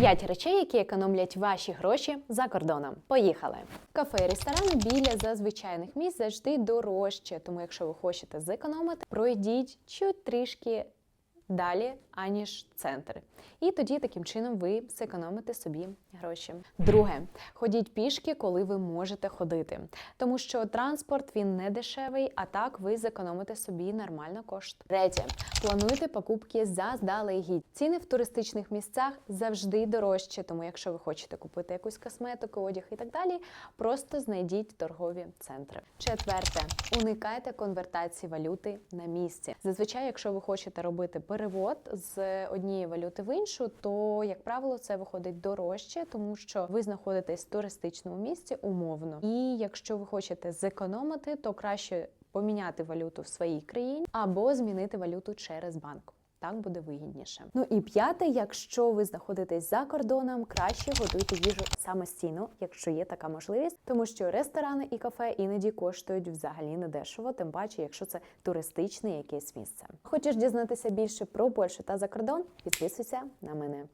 П'ять речей, які економлять ваші гроші за кордоном. Поїхали. Кафе і ресторани біля зазвичайних місць завжди дорожче. Тому, якщо ви хочете зекономити, пройдіть чуть трішки далі, аніж центр. І тоді таким чином ви зекономите собі гроші. Друге, ходіть пішки, коли ви можете ходити, тому що транспорт він не дешевий, а так ви зекономите собі нормально кошт. Третє, плануйте покупки заздалегідь. Ціни в туристичних місцях завжди дорожчі, тому якщо ви хочете купити якусь косметику, одяг і так далі, просто знайдіть торгові центри. Четверте, уникайте конвертації валюти на місці. Зазвичай, якщо ви хочете робити перевод з однієї валюти в іншу, то як правило це виходить дорожче, тому що ви знаходитесь в туристичному місці умовно. І якщо ви хочете зекономити, то краще поміняти валюту в своїй країні або змінити валюту через банк. Так буде вигідніше. Ну і п'яте, якщо ви знаходитесь за кордоном, краще готуйте їжу самостійно, якщо є така можливість, тому що ресторани і кафе іноді коштують взагалі недешево, тим паче, якщо це туристичне якесь місце. Хочеш дізнатися більше про Польщу та за кордон? Підписуйся на мене.